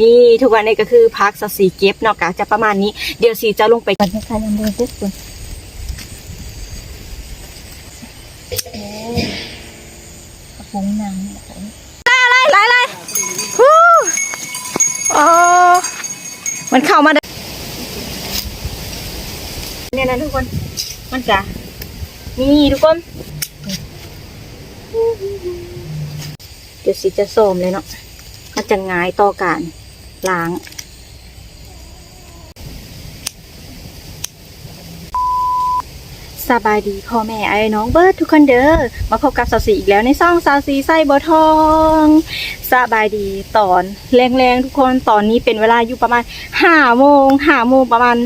นี่ทุกวันนี้ก็คือพักสสีเก็บเนาะกะจะประมาณนี้เดี๋ยวสีจะลงไปบรรยากาศยังเดินเด็ดคุณกระปุงนางอะไรอะไรอะไรฮู้อ๋อมันเข้ามาได้เนี่ยนะทุกคนมันจะนี่ทุกคนเดี๋ยวสิจะโสมเลยเนาะมันจะง่ายต่อการ ล้าง สบายดีพ่อแม่ไอ้น้องเบิร์ดทุกคนเด้อมาพบกับสาวสีอีกแล้วในซ่องสาวสีไส้บอทองสบายดีตอนแรงๆทุกคนตอนนี้เป็นเวลาอยู่ประมาณห้าโมงห้าโมงประมาณ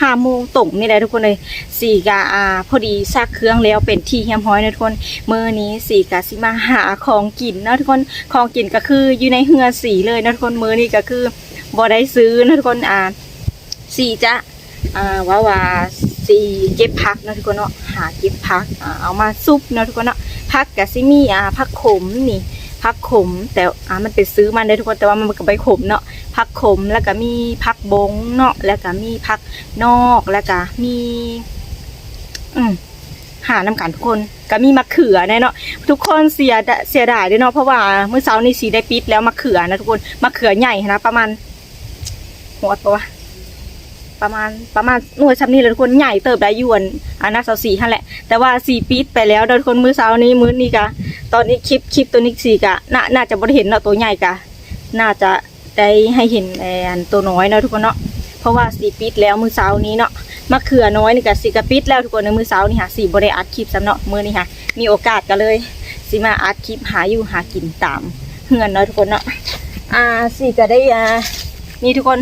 ห้าโมงตรงนี่แหละทุกคนเลยสี่กะอ่าพอดีซักเครื่องแล้วเป็นที่เฮียมห้อยนะทุกคนเมื่อนี้สี่กะสิมาหาของกินนะทุกคนของกินก็คืออยู่ในเฮือสีเลยนะทุกคนมื้อนี้ก็คือบ่ได้ซื้อนะทุกคนอ่าสี่จะอ่าว่าว่าสี่เก็บผักนะทุกคนเนาะหาเก็บผักอ่าเอามาซุปนะทุกคนเนาะผักกะสิมีอ่าผักขมนี่ ผักขม แต่อ่ามันเป็นซื้อมาได้ทุกคนแต่ว่ามันก็ใบขมเนาะผักขมแล้วก็มีผักบงเนาะแล้วก็มีผักนอกแล้วก็มี อืมหาน้ำกันทุกคนก็มีมะเขือแน่เนาะทุกคนเสียดเสียดายด้วยเนาะเพราะว่าเมื่อเช้านี้สีได้ปิดแล้วมะเขือนะทุกคนมะเขือใหญ่นะประมาณหัวปะวะ ประมาณประมาณหน่วยชั้นนี้เลยทุกคนใหญ่เติบได้ยวนอันน่าเสาสีหั่นแหละ แต่ว่าสี่ปิดไปแล้วเด้อทุกคนมือเช้านี้มื้อนี้กะตอนนี้คลิปคลิปตัวนี้สี่กะน่าน่าจะบ่ได้เห็นเนาะตัวใหญ่กะน่าจะได้ให้เห็นอันตัวน้อยเนาะทุกคนเนาะเพราะว่าสี่ปิดแล้วมือเช้านี้เนาะมะเขือน้อยนี่ก็สิกะปิดแล้วทุกคนในมือเช้านี่ค่ะสี่บริอัดคลิปสำเนาะมือนี่ค่ะ มีโอกาสก็เลยสิมาอัดคลิปหาอยู่หากินตามเฮือนเนาะทุกคนเนาะอ่าสี่ก็ได้อ่านี่ทุกคน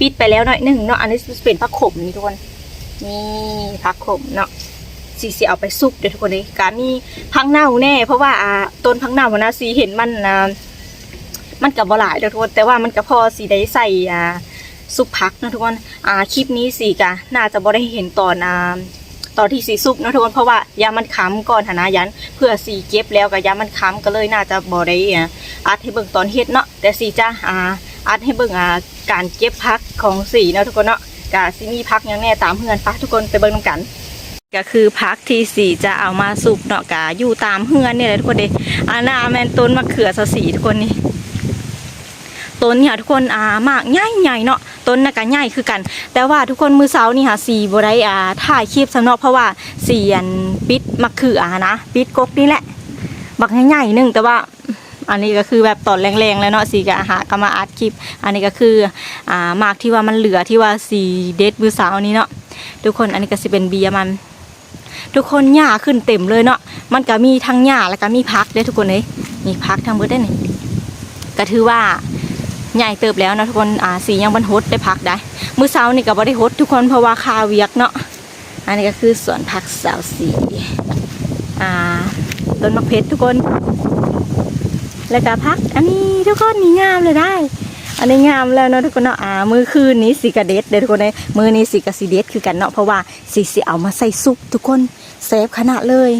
ปิดไปแล้วหน่อยหนึ่งเนาะอันนี้เป็นผักขมนี่ทุกคนนี่ผักขมเนาะสีสีเอาไปซุปเดี๋ยวทุกคนเลยกามีพังเน่าแน่ เพราะว่าต้นพังเน่านะสีเห็นมันมันกับบหลายเดี๋ยวทุกคนแต่ว่ามันก็พอสีได้ใส่อ่าซุปพักนะทุกคนอ่าคลิปนี้สิกะน่าจะบ่ได้เห็นตอนอ่าตอนที่สีซุปนะทุกคนเพราะว่ายามันค้ำก่อนหนนะยัน เพื่อสีเก็บแล้วกับยามันค้ำก็เลยน่าจะบ่ได้อ่าอัดให้เบิ่งตอนเฮ็ดเนาะแต่สีจะอ่าอัดให้เบิ่งอ่า การเก็บพักของสีเนาะทุกคนเนาะกะสิมีพักยังแน่ตามเพื่อนปะทุกคนไปเบิ่งนำกัน ก็คือพักที่สีจะเอามาสุกเนาะกะอยู่ตามเฮือนเนี่ยแหละทุกคนเดอาหน้าแมนต้นมะเขือสสีทุกคนนี่ต้นเนี่ยทุกคนอ่ามากใหญ่ใหญ่เนาะต้นน่ะก็ใหญ่คือกัน แต่ว่าทุกคนมือเสานี่ค่ะสีบได้อ่าถ่ายคลิปสำเนาะเพราะว่าเสียนปิดมะเขือนะปิดกกนี่แหละบักใหญ่ๆหนึงแต่ว่า อันนี้ก็คือแบบตอนแรงๆแล้วเนาะสีก็หาก็มาอัดคลิป อันนี้ก็คืออ่ามากที่ว่ามันเหลือที่ว่าสีเด็ดมือสาร์นี้เนาะทุกคนอันนี้ก็สิเป็นเบียร์มัน ทุกคนหญ้าขึ้นเต็มเลยเนาะมันก็มีทั้งหญ้าแล้วก็มีพักเด้ทุกคนเลยมีพักทั้งเบิดได้อนี่ก็ถือว่าใหญ่เติบแล้วนะทุกคนอ่าสียังบรรฮดได้พักได้ มือเช้านี่ก็บ่ได้ฮดทุกคนเพราะว่าคาเวียกเนาะอันนี้ก็คือสวนผักสาวสีอ่าต้นมะเพชรทุกคน แล้วก็พัก อันนี้ทุกคนนี่งามเลยได้ อันนี้งามแล้วเนาะทุกคนเนาะอ่ามื้อคืนนี้สีกระเด็ดเด้อทุกคนเลยมื้อนี้สีกระสีเด็ดคือกันเนาะเพราะว่าสีสิเอามาใส่ซุปทุกคนเซฟขนาดเลย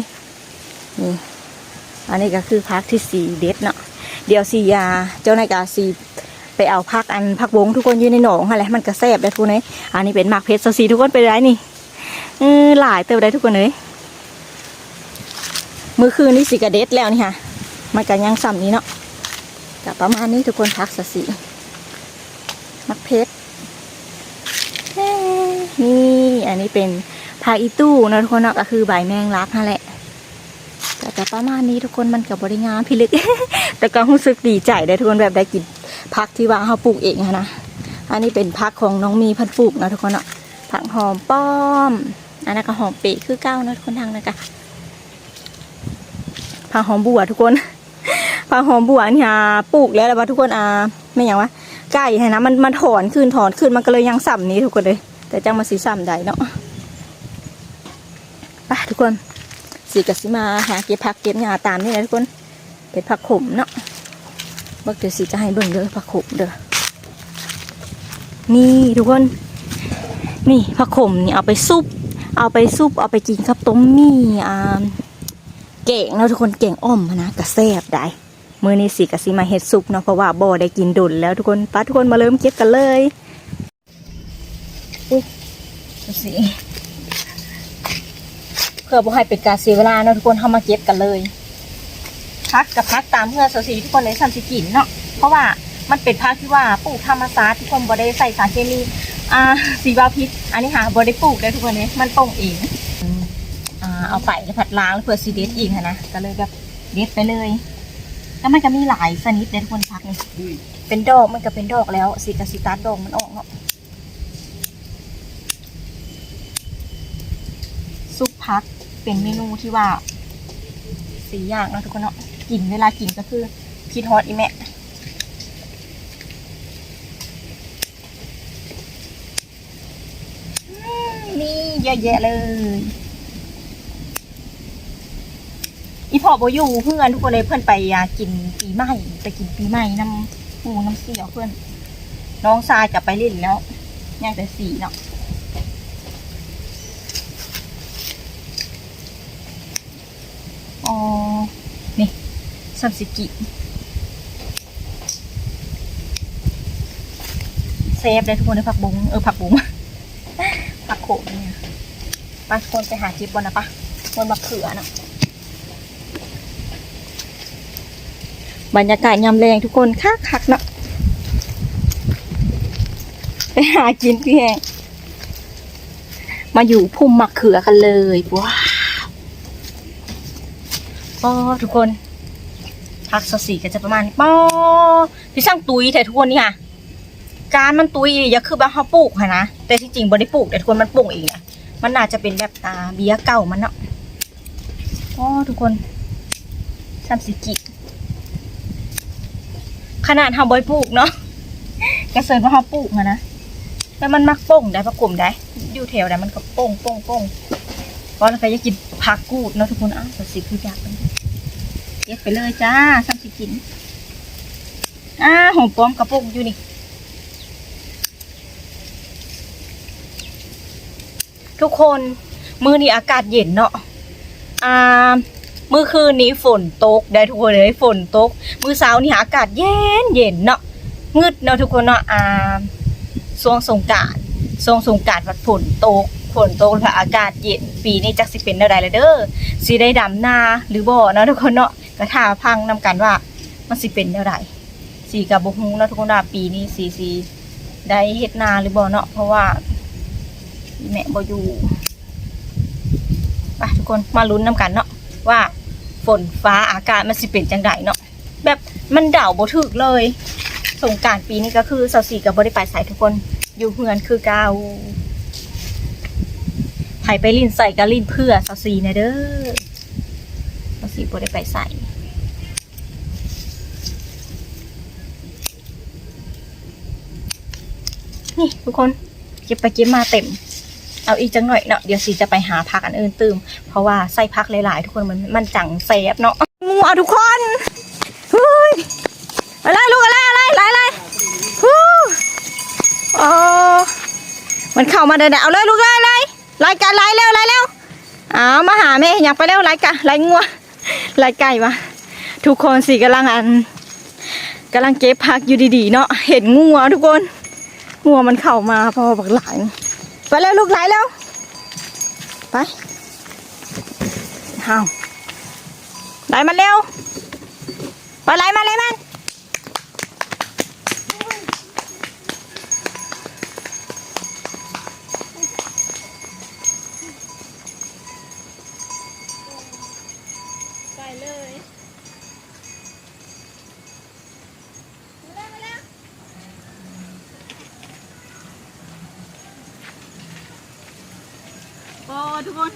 นี่อันนี้ก็คือพักที่สีเด็ดเนาะเดี๋ยวสียาเจ้านายกาสีไปเอาพักอันพักวงทุกคนอยู่ในหนองอะไรมันก็แซ่บได้ทุกคนเลยอันนี้เป็นหมากเพชรซีทุกคนไปได้นี่หลายเติบได้ทุกคนเลยมือคืนนี่สิกระเด็ดแล้วนี่ค่ะ มันก็ยังซ้ำนี้เนาะกับประมาณนี้ทุกคนพักซาซีมักเพชรนี่อันนี้เป็นผักอีตู้นะทุกคนเนาะก็คือใบแมงลักนั่นแหละแต่จะประมาณนี้ทุกคนมันกับบริงามพิลึก แต่ก็รู้สึกดีใจได้ทุกคนแบบได้กินผักที่ว่าเขาปลูกเองอะนะอันนี้เป็นผักของน้องมีพันธุ์ปลูกนะทุกคนเนาะผักหอมป้อม อันนั้นก็หอมเปะคือเก้านะทุกคนทางนะกะผักหอมบัวทุกคน ผักหอมบัวเนี่ยปลูกแล้วแล้วว่าทุกคนอ่าไม่อย่างวะไก่ให้นะมันมันถอนขึ้นถอนขึ้นมันก็เลยยังสัมนี้ทุกคนเลย แต่จังมาสีสัมใดเนาะไปทุกคนสีกสิมาหาเก็บผักเก็บหญ้าตามนี่นะทุกคนเป็นผักขมเนาะเบิกเดี๋ยวสิจะให้เบิ่งเด้อผักขมเด้อนี่ทุกคน นี่ผักขมนี่เอาไปซุป เอาไปซุปเอาไปกินกับต้มมี่อ่าเก่งเนาะทุกคนเก่งอ้อมนะกระแซบได้ มื้อนี้สิก็สิมาเฮ็ดซุปเนาะเพราะว่าบ่ได้กินดุนแล้วทุกคนป้าทุกคนมาเริ่มเก็บกันเลยอุ๊ยสิเพื่อบ่ให้เป็นการเสียเวลาเนาะทุกคนเฮามาเก็บกันเลยพักกับพักตามเพื่อสสีทุกคนในสันสิกินเนาะเพราะว่ามันเป็นพักที่ว่าปลูกธรรมชาติทุกคนบ่ได้ใส่สารเคมีอ่าสีบาพิษ อันนี้ค่ะบ่ได้ปลูกได้ทุกคนเนี่ยมันโป่งเองอ่าเอาไปแล้วผัดล้างแล้วเพื่อซีเดสอีกนะก็เลยแบบเด็ดไปเลย แล้วมันจะมีหลายชนิดเลยทุกคนพักนี่เป็นดอกมันก็เป็นดอกแล้วสีกับสีตาร์ทดอกมันออกเนาะซุปพักเป็นเมนูที่ว่าสีอย่างเนาะทุกคนเนาะกินเวลากินก็คือคิดฮอตอีแม่อืมนี่เยอะแยะเลย อีพ่อโบอยู่เพื่อนทุกคนเลยเพื่อนไปอะกินปีใหม่ไปกินปีใหม่น้ำปูน้ำเสี่ยวเพื่อน น้องทรายกลับไปเล่นแล้วย่างแต่สีเนาะอ๋อนี่ซัมซิกิเซฟเลยทุกคนเลยผักบุ้งเออผักบุ้งผักโขมเนี่ยไปคนไปหาจิ๊บบอลนะปะบนมะเขือนาะ บรรยากาศยามแรงทุกคนคักคักเนาะไปหากินพี่แหงมาอยู่พุ่มมะเขือกันเลยว้าวก็ทุกคนพักสสีก็จะประมาณป้อพี่ช่างตุยแต่ทุกคนนี่ค่ะ การมันตุยอย่าคือแบบเขาปลูกค่ะนะแต่ที่จริงบ่ได้ปลูกแต่ทุกคนมันปลูกเองอะมันน่าจจะเป็นแบบตาเบียเก่ามันเนาะก็ทุกคนทำสิกิ ขนาดเขาบ่ได้ปลูกเนาะกระเซินว่าเขาปลูกอะนะแต่มันมักโป่งได้ประกลมได้ อยู่แถวใดมันก็โป่งโป่งโป่งเพราะเราไปจะกินผักกูดเนาะทุกคนอ้าวสดสิคืออยากเป็นเย็ดไปเลยจ้าซ้ำสิกินอ่าหอมป้อมกระปุกอยู่นี่ ทุกคนมือนี้อากาศเย็นเนาะอ่า เมื่อคืนนี้ฝนตกได้ทุกคนเลยฝนตก มือเช้านี่อากาศเย็นเย็นเนาะงึดเนาะทุกคนเนาะอ่าช่วงสงการช่วงสงการวัดฝนตกฝนตกและอากาศเย็นปีนี้จักสิเป็นแนวใดเลยเด้อสิได้ดำนาหรือบ่เนาะทุกคนเนาะกระทาพังนำกันว่ามันสิเป็นแนวใดสีกับบุฮูเนาะทุกคนว่าปีนี้สีสีได้เฮ็ดนาหรือบ่เนาะเพราะว่าแม่บ่อยู่ไปทุกคนมาลุ้นนำกันเนาะว่า ฝนฟ้าอากาศมันสิเป็นจังไดเนาะแบบมันเดาบ่ถึกเลย สงการปีนี้ก็คือสาสีกับบ่ได้ไปใสทุกคนอยู่เฮือนคือเกาไผ่ไปลินใส่ก็ลินเพื่อสาสีนะเด้อสาสีบ่ได้ไปใส่นี่ทุกคนเก็บไปเก็บมาเต็ม เอาอีกจังหน่อยเนาะเดี๋ยวสีจะไปหาพักอันอื่นตืมเพราะว่าใส่พักหลายๆ ทุกคนมันมันจังเซฟเนาะงูเอาทุกคนเฮ้ยอะไรลูกอะไรอะไรอะไรอะไรฮู้อ๋อมันเข้ามาเดินเอาเลยลูกเลยเลยไล่กันไล่เร็วไล่เร็วเอามาหาแม่อยากไปเร็วไล่กันไล่งัวไล่ไก่มาทุกคนสิกำลังอันกำลังเก็บผักอยู่ดีๆเนาะเห็นงัวทุกคนงัวมันเข้ามาพอบักหลาย ไปเร็วลูกไหลเร็วไปเอาไหลมันเร็ว ไปไหลมันไล่มัน โอ้ทุกคน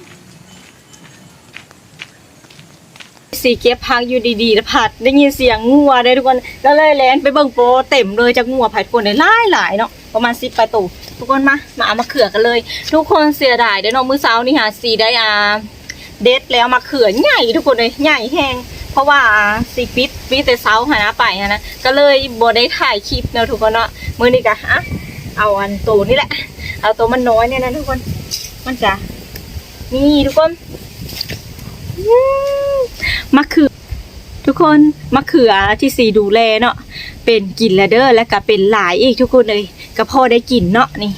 สีเก็บพักอยู่ดีๆแล้วผัดได้ยินเสียงงัวได้ทุกคนก็เลยแลนไปเบิ่งโปเต็มเลยจากงัวผัดคนได้หลายหลายๆเนาะประมาณสิบปลายตูทุกคนมามาเอามาเขือกันเลย ทุกคนเสียดายเดี๋ยวน้องมือเช้านี่หาสีได้อาเด็ดแล้วมาเขือใหญ่ทุกคนเลยใหญ่แห้งเพราะว่าสีปิดปิดแต่เช้าหานะไปนะก็เลยบ่ได้ถ่ายคลิปเนาะทุกคนเนาะมือนี้กะอะเอาอันโตนี่แหละ เอาตัวมันน้อยเนี่ยนะทุกคน มันจะ นี่ทุกคนมะเขือ ทุกคนมะเขือที่สีดูแลเนาะเป็นกินแล้วเด้อแล้วก็เป็นหลายอีกทุกคนเลยก็พอได้กินเนาะนี่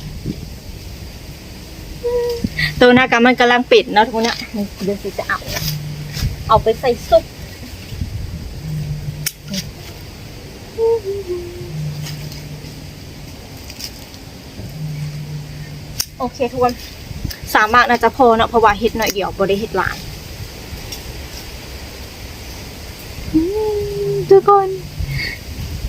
ตัวหน้ากามันกำลังเป็ดเนาะทุกคนเนี่ยเดี๋ยวสิจะเอาเอาไปใส่ซุปโอเคทุกคน สามารถน่าจะพอเนาะเพราะว่าเฮ็ดหน่อยเดียวบ่ได้เฮ็ดหลายทุกคน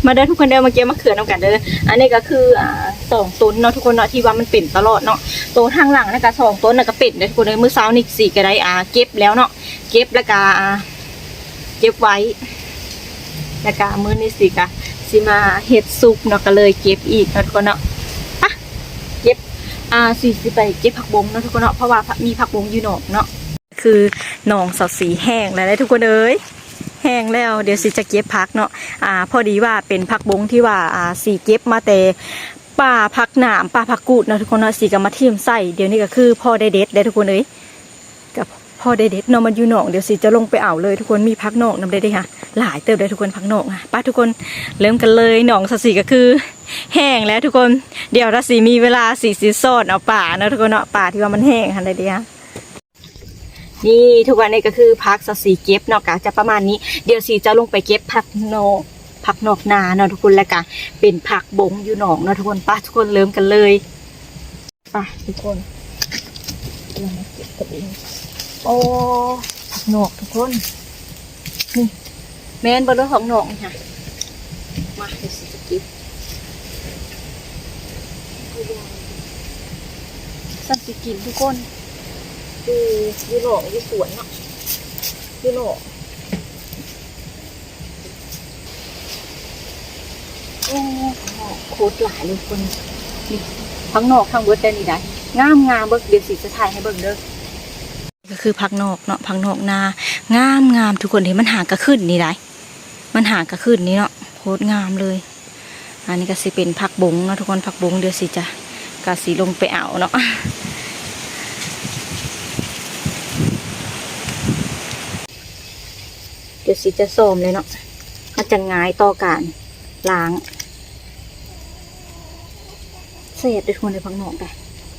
มาเด้ทุกคนเด้อมาเก็บมะเขือน้ำกันเด้ออันนี้ก็คืออ่าสองต้นเนาะทุกคนเนาะที่ว่ามันเป็นตลอดเนาะตัวทางหลังนะก็สองต้นน่ะก็เป็นเด้อทุกคนเด้อมื้อเช้านี่สี่ก็ได้อ่าเก็บแล้วเนาะเก็บแล้วก็อ่าเก็บไว้แล้วก็มื้อนี้สิก็สิมาเฮ็ดซุปเนาะก็เลยเก็บอีกเนาะทุกคนเนาะ อ่าสิสิไปเก็บผักบงเนาะทุกคนเนาะเพราะว่ามีผักบงอยู่หนอกเนาะคือหนองสดสีแห้งแล้วได้ทุกคนเอ้ยแห้งแล้วเดี๋ยวสิจะเก็บพักเนาะอ่าพอดีว่าเป็นพักบงที่ว่าอ่าสีเก็บมาแต่ป่าพักหนามป่าพักกูดเนาะทุกคนเนาะสีกับมาทิ่มใส่เดี๋ยวนี้ก็คือพ่อได้เด็ดได้ทุกคนเอ้ย พ่อได้เด็ดเนาะมันอยู่หนองเดี๋ยวสิจะลงไปเอาเลยทุกคนมีพักนอกนำได้ด้ค่ะ หลายเติบได้ทุกคนพักนอกอะป้าทุกคนเริ่มกันเลยหนองสสีก็คือ แห้งแล้วทุกคนเดี๋ยวถ้าสีมีเวลาสีสีสดเอาป่าเนาะทุกคนเนาะป่าที่ว่ามันแห้งหันได้ดียนี่ทุกวันนี้ก็คือพักสสีเก็บเนาะกะจะประมาณนี้ เดี๋ยวสีจะลงไปเก็บผักนอกผักนอกนาเนาะทุกคนแล้วกะเป็นผักบงอยู่หนองเนาะทุกคนป้าทุกคนเริ่มกันเลยป้าทุกคนเรามาเก็บกันเอง โอ้ผักนอกทุกคนนี่แม่นบนรถของหนองนี่ค่ะ มาเดี๋ยวสีจะเก็บสักสิกินทุกคนคือยูโนอยู่สวนเนาะยูโนโอ้โคตรหลายเลยคนนี่พักนอกทางเบิร์ดได้นี่ได้งามงามเบิร์เดี๋ยวสิจะถ่ายให้เบิ่งเด้อ ก็คือพักนอกเนาะพักนอกนางามงามทุกคนเห็นมันหางกระขึ้นนี่ได้มันหางกระขึ้นนี่เนาะโคตรงามเลย อันนี้ก็สิเป็นผักบงเนาะทุกคนผักบงเดี๋ยวสิจะกะสีลงไปเอาเนาะเดี๋ยวสิจะโสมเลยเนาะถ้าจะง่ายต่อการล้างเศษด้วยคนในพังนอกไป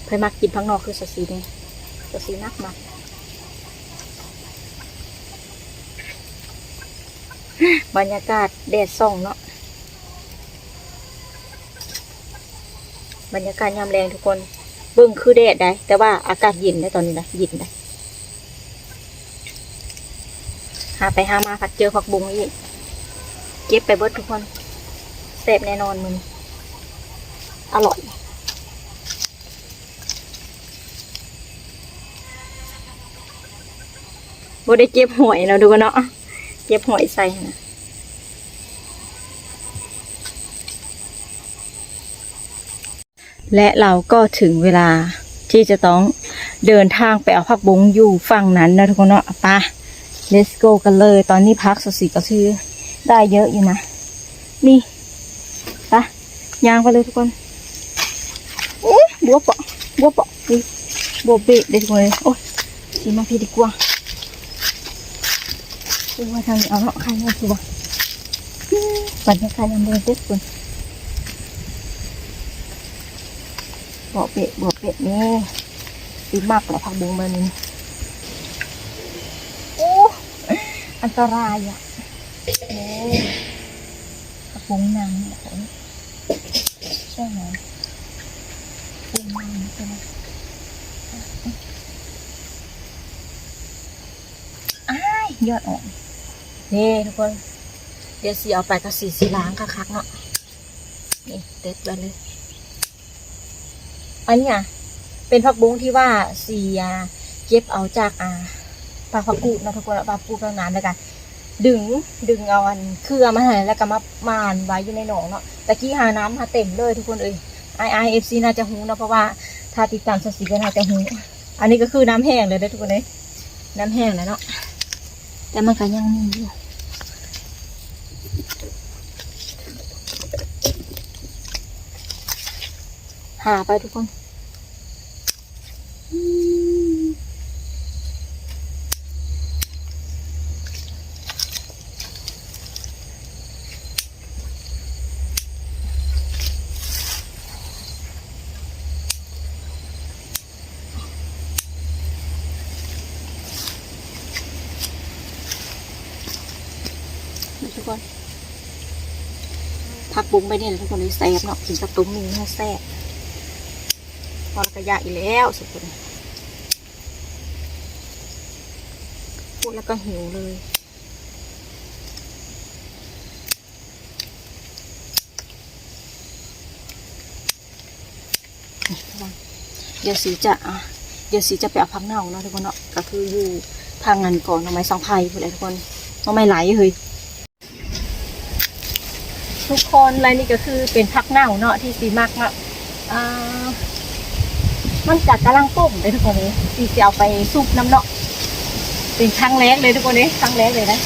ใครมักกินพังนอกคือสสีเนี่ยสสีนักมาก บรรยากาศแดดส่องเนาะบรรยากาศยามแรงทุกคน เบิ่งคือแดดได้ แต่ว่าอากาศเย็นได้ตอนนี้นะเย็นได้หาไปหามาผัดเจอผักบุ้งอีกเก็บไปเบิดทุกคนเสพแน่นอนมึงอร่อยบ่ได้เก็บหอยเราะดูกันเนาะ เก็บหอยใส่นะและเราก็ถึงเวลาที่จะต้องเดินทางไปเอาผักบุ้งอยู่ฝั่งนั้นนะทุกคนเนาะไป let's go กันเลย ตอนนี้พักสสีก็คือได้เยอะอยู่นะ นี่ไปยางไปเลยทุกคนโอ้บัวเปาะบัวเปาะบัวเบะเด็กเลยโอ้ยสีมาพี่ดีกว่า ดูว่าทางนี้เอาเนาะใครมาสิวะบรรยากาศยังเดินเด็ดคนบัวเบะบัวเบะนี่ดีมากเลยพักบุ้งมันนี่โอ้อันตรายอะโอ้กระปุงนางนี่ใช่ไหมปุงนางใช่ไหมอ้ายยอดอ่อน นี่ทุกคน เดี๋ยวสีเอาไปกับสีสีล้างคักๆเนาะนี่เด็ดไปเลยอันนี้อะเป็นผักบุ้งที่ว่าสีอะเก็บเอาจากอ่าปลาผักกูดนะทุกคนปลาปูกลางน้ำแล้วกันดึงดึงเอาอันเครือมาให้แล้วก็มามานไว้อยู่ในหนองเนาะตะกี้หาน้ำหาเต็มเลยทุกคนเอ้ยไอไอเอฟซีน่าจะหูนะเพราะว่าถ้าติดตามสสีก็น่าจะหูอันนี้ก็คือน้ำแห้งเลยเด้อทุกคนเอ้ยน้ำแห้งแล้วเนาะ แต่มันก็ยังมีอยู่หาไปทุกคน ผักบุ้งไปเนี่ยทุกคนเลยแซ่บเนาะกินกับตุ้มมีให้แซ่บพอล้วก็ยาอีกแล้วสุดคนพูดแล้วก็หิวเลยเดี๋ยวสีจะอะเดี๋ยวสีจะไปเอาพักเน่าเนาะทุกคนเนาะก็คืออยู่ทางงานก่อนหน้องไม้สองไผ่พูดเลยทุกคนหน้องไม้ไหลเฮ้ย ทุกคนอะไรนี่ก็คือเป็นพักเน่าเนาะที่สีมากเนาะอ่ามันจากกำลังต้มเลยทุกคนนี้สีจะเอาไปซุปน้ำเนาะเป็นครั้งแรกเลยทุกคนนี้ครั้งแรกเลยนะ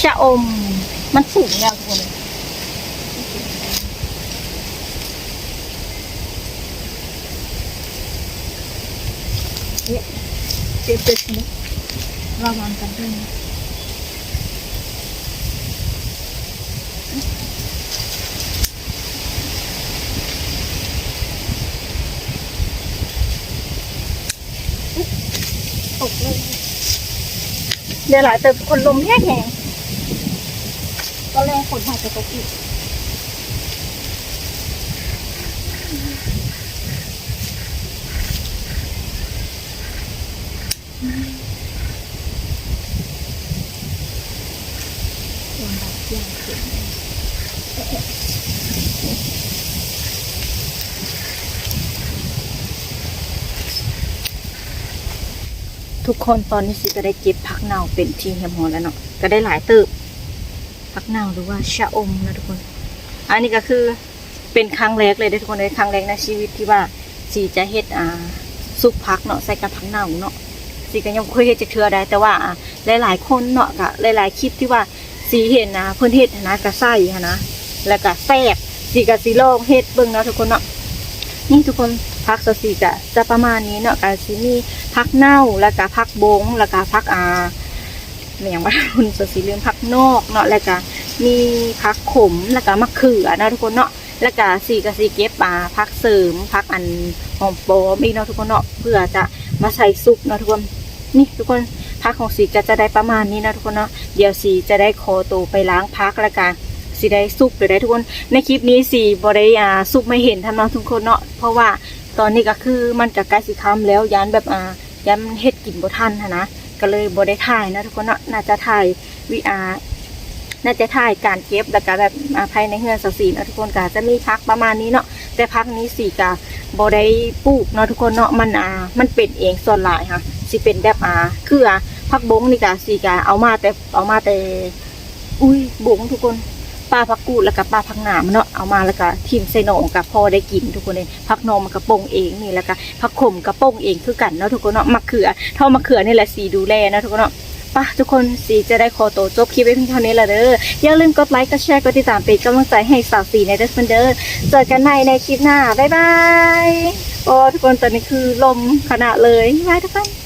ชะอมมันสูงแล้วทุกคนเลยเจ็บเจ็บนะระวังกันด้วยนะ กเลยเดี๋ยวหลายแต่คนลมแห้งแห้งก็แรงฝนหายไปตกอีกลมแบบเที่ยงคืน ทุกคนตอนนี้สิก็ได้เก็บผักเน่าเป็นทีเฮียมหอแล้วเนาะก็ได้หลายเติบผักเน่าหรือว่าชะอมนะทุกคน อันนี้ก็คือเป็นครั้งแรกเลยได้ทุกคนในครั้งแรกในชีวิตที่ว่าสีจะเฮ็ดอ่าซุปผักเนาะใส่กับผักเน่าเนาะสีก็ยังเคยเฮ็ดจะเทือได้แต่ว่าอ่าหลายๆคนเนาะก็หลายๆคลิปที่ว่าสีเห็นนะเพิ่นเฮ็ดนะก็ใส่หั้นะแล้วก็แซ่บสีก็สิลองเฮ็ดเบิ่งเนาะทุกคนเนาะนี่ทุกคน ผักสสีก็จะประมาณนี้เนาะก็สิมีผักเน่าแล้วก็ผักบงแล้วก็ผักอ่าอหย่างว่าคุณสสีเรื่องผักนอกเนาะแล้วก็มีพักขมแล้วก็มะเขือนะทุกคนเนาะแล้วก็สีกับสีเก็บปลาพักเสริมพักอันหอมโปมอีกเนาะทุกคนเนาะเพื่อจะมาใส่ซุปเนาะทุกคนนี่ทุกคนพักของสีก็จะได้ประมาณนี้นะทุกคนเนาะเดี๋ยวสีจะได้คอตัวไปล้างพักแล้วกันสีได้ซุปเลยได้ทุกคน ในคลิปนี้สีบริยาซุปไม่เห็นทำเนาะทุกคนเนาะเพราะว่า ตอนนี้ก็คือมันกับใกล้สีคำแล้วยันแบบอ่ายันเฮ็ดกินบ่ทันนะก็เลยบ่ได้ถ่ายนะทุกคนเนาะน่าจะถ่ายวิอาน่าจะถ่ายการเก็บแล้วก็แบบภายในเฮือนสสีนะทุกคนก็จะมีพักประมาณนี้เนาะแต่พักนี้สีกะบได้ปลูกเนาะทุกคนเนาะมันอ่ามันเป็นเองส่วนหลายค่ะสิเป็นแบบอ่าคืออ่าพักบงนี่กะสีกะเอามาแต่เอามาแต่ อุ้ยบงทุกคน ปลาพักกูดแล้วก็ปลาพักหนามเนาะเอามาแล้วก็ทิมใส่หนองกับพอได้กินทุกคนเลยพักนมันกระปงเองนี่แล้วก็พักขมกระปงเองคือกันเนาะทุกคนเนาะมะเขือเท่ามะเขือนี่แหละสีดูแลเนาะทุกคนเนาะปะทุกคนสีจะได้ขอตัวจบคลิปไว้เพียงเท่านี้ละเด้ออย่าลืมกดไลค์กดแชร์กดติดตามเป็นกำลังใจให้สาวสีในเดสเปนเดอร์เจอกันใหม่ในคลิปหน้าบ๊ายบายโอ้ทุกคนตอนนี้คือลมขนาดเลยบ๊ายบายทุกคน